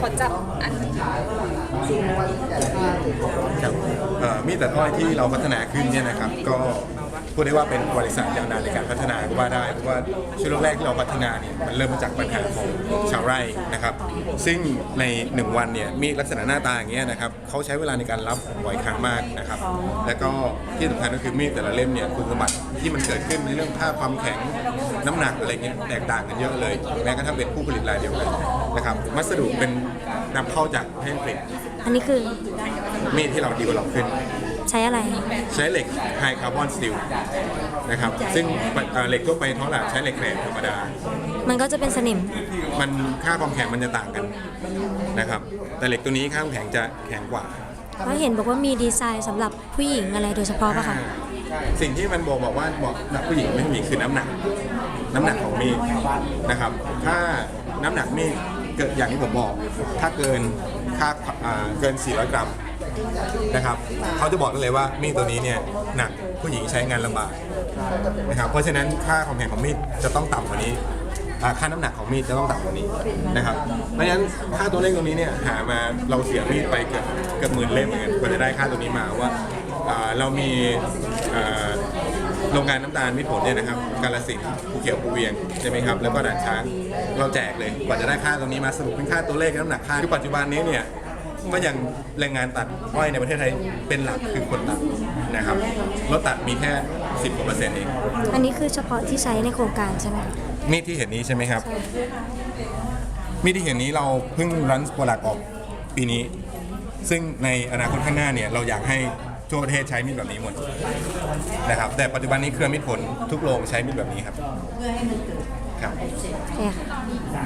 ขอจับอันครับเอ่อมีดตัดอ้อยที่เราพัฒนาขึ้นเนี่ยนะครับก็ พูดได้ว่าเป็นบริษัทยาวนานในการพัฒนาก็ว่าได้เพราะว่าช่วงแรกๆที่เราพัฒนาเนี่ยมันเริ่มมาจากปัญหาของชาวไร่นะครับ ซึ่งใน 1 วันเนี่ยมีลักษณะหน้าตาอย่างเงี้ยนะครับเขาใช้เวลาในการรับบ่อยครั้งมากนะครับ แล้วก็ที่สำคัญก็คือมีดแต่ละเล่มเนี่ยคุณสมบัติที่มันเกิดขึ้นในเรื่องค่าความแข็งน้ำหนักอะไรเงี้ยแตกต่างกันเยอะเลย แม้กระทั่งเป็นผู้ผลิตรายเดียวกันนะครับวัสดุเป็นนำเข้าจากประเทศอังกฤษอันนี้คือมีดที่เราดีเวลลอปขึ้น ใช้อะไร ใช้เหล็กไฮคาร์บอนสตีลนะครับ ซึ่งเอ่อเหล็กทั่วไปท้องหลักใช้เหล็กแหลมธรรมดา มันก็จะเป็นสนิม มันค่าความแข็งมันจะต่างกันนะครับ แต่เหล็กตัวนี้ค่าความแข็งจะแข็งกว่า เพราะเห็นบอกว่ามีดีไซน์สำหรับผู้หญิงอะไรโดยเฉพาะป่ะคะสิ่งที่มันบอกบอกว่าเหมาะกับผู้หญิงไม่ผู้หญิงคือน้ำหนัก น้ำหนักของมีดนะครับ ถ้าน้ำหนักมีดเกิดอย่างที่ผมบอก ถ้าเกินค่าอ่าเกิน 400 กรัม นะครับเขาจะบอกได้เลยว่ามีดตัวนี้เนี่ยหนักผู้หญิงใช้งานลำบากนะครับเพราะฉะนั้นค่าความแข็งของมีดจะต้องต่ำกว่านี้อ่าค่าน้ำหนักของมีดจะต้องต่ำกว่านี้นะครับเพราะฉะนั้นค่าตัวเลขตรงนี้เนี่ยหามาเราเสียมีดไปเกือบเกือบหมื่นเล่มเหมือนกันกว่าจะได้ค่าตัวนี้มาว่าอ่าเรามีอ่าโรงงานน้ำตาลมิตรผลเนี่ยนะครับกาลสินธุ์ภูเขียวภูเวียงใช่ไหมครับแล้วก็ด่านช้างเราแจกเลยกว่าจะได้ค่าตรงนี้มาสรุปเป็นค่าตัวเลขน้ำหนักค่าคือปัจจุบันนี้เนี่ย ก็ยังแรงงานตัดอ้อยในประเทศไทยเป็นหลักคือคนตัดนะครับรถตัดมีแค่ 10กว่าเปอร์เซ็นต์เองอันนี้คือเฉพาะที่ใช้ในโครงการใช่ไหมคะมีดที่เห็นนี้ใช่ไหมครับ มีดที่เห็นนี้เราเพิ่งรันโปรดักออกปีนี้ ซึ่งในอนาคตข้างหน้าเนี่ยเราอยากให้ทั่วประเทศใช้มีดแบบนี้หมดนะครับ แต่ปัจจุบันนี้เครือมีดผลทุกโรงใช้มีดแบบนี้ครับครับโอเคค่ะ